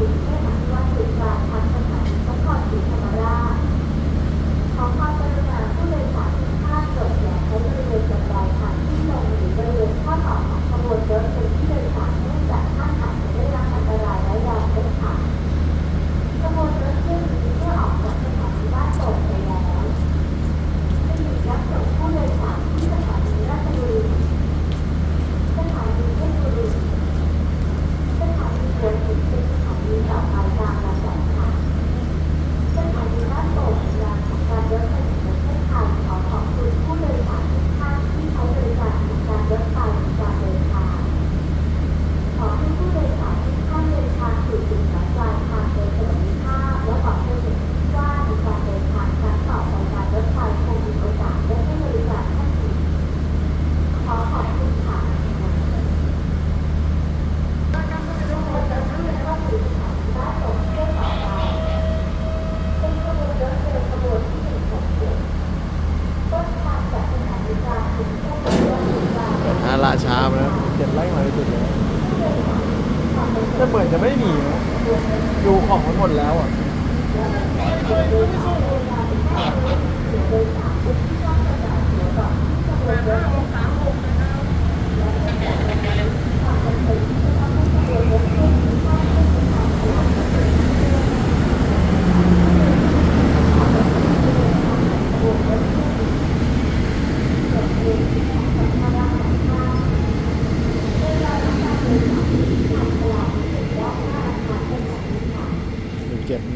Thank you. ากแต่เหมือนจะไม่มีนะดูของมันหมดแล้วอะ